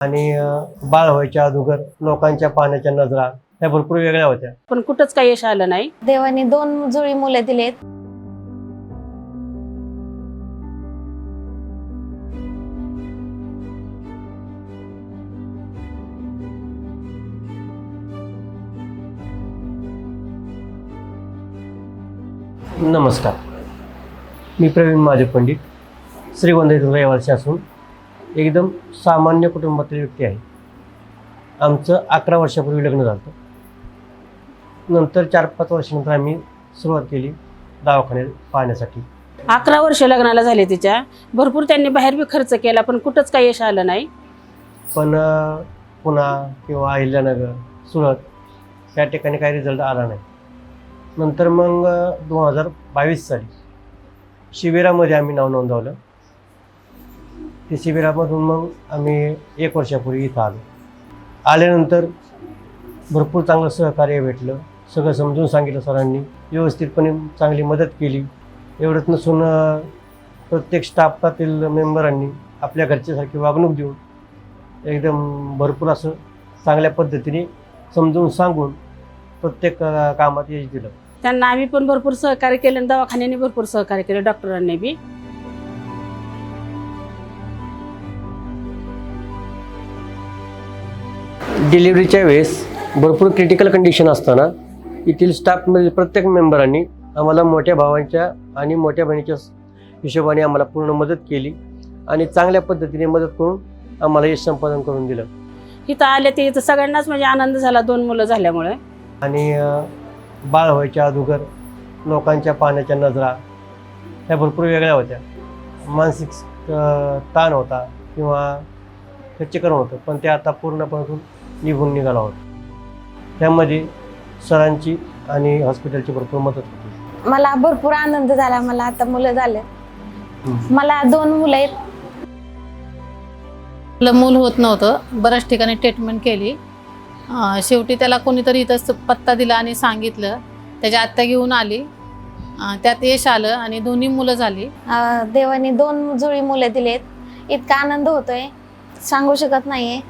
आणि बाळ व्हायच्या अगोदर लोकांच्या पाहण्याच्या नजरा ह्या भरपूर वेगळ्या होत्या. पण कुठंच काही यश आलं नाही. देवाने दोन जुळी मुले दिलेत. नमस्कार. मी प्रवीण माझे पंडित. श्रीगोंदा येथील रहिवासी असून एकदम सामान्य कुटुंबातील व्यक्ती आहे. आमचं अकरा वर्षापूर्वी लग्न झालं. नंतर चार पाच वर्षानंतर आम्ही सुरुवात केली दवाखान्यात पाहण्यासाठी. अकरा वर्ष लग्नाला झाले तिच्या. भरपूर त्यांनी बाहेर बी खर्च केला पण कुठंच काही यश आलं नाही. पण पुणा किंवा अहिल्यानगर सुरत या ठिकाणी काही रिझल्ट आला नाही. नंतर मग दोन हजार बावीस साली शिबिरामध्ये आम्ही नाव नोंदवलं. ते शिबिरामधून मग आम्ही एक वर्षापूर्वी इथं आलो. आल्यानंतर भरपूर चांगलं सहकार्य भेटलं. सगळं समजून सांगितलं सरांनी. व्यवस्थितपणे चांगली मदत केली. एवढंच नसून प्रत्येक स्टाफातील मेंबरांनी आपल्या घरच्यासारखी वागणूक देऊन एकदम भरपूर असं चांगल्या पद्धतीने समजून सांगून प्रत्येक कामात यश दिलं. त्यांना आम्ही पण भरपूर सहकार्य केलं आणि दवाखान्याने भरपूर सहकार्य केलं डॉक्टरांनी बी. डिलिव्हरीच्या वेळेस भरपूर क्रिटिकल कंडिशन असताना येथील स्टाफमधील प्रत्येक मेंबरांनी आम्हाला मोठ्या भावांच्या आणि मोठ्या बहिणीच्या हिशोबाने आम्हाला पूर्ण मदत केली आणि चांगल्या पद्धतीने मदत करून आम्हाला यश संपादन करून दिलं. इथं आले ते इथं सगळ्यांनाच म्हणजे आनंद झाला दोन मुलं झाल्यामुळे. आणि बाळ व्हायच्या अगोदर लोकांच्या पाहण्याच्या नजरा ह्या भरपूर वेगळ्या होत्या. मानसिक ताण होता किंवा खच्चीकरण होतं पण ते आता पूर्णपणे निघून निघाला होता. त्यामध्ये सरांची आणि हॉस्पिटलची भरपूर मदत होती. मला भरपूर आनंद झाला. मला आता मुलं झाले. मला दोन मुलं आहेत. आपलं मूल होत नव्हतं. बऱ्याच ठिकाणी ट्रीटमेंट केली. शेवटी त्याला कोणीतरी इथं पत्ता दिला आणि सांगितलं. त्याच्या आत्या घेऊन आली. त्यात यश आलं आणि दोन्ही मुलं झाली. देवाने दोन जुळी मुले दिलेत. इतका आनंद होतोय. सांगू शकत नाहीये.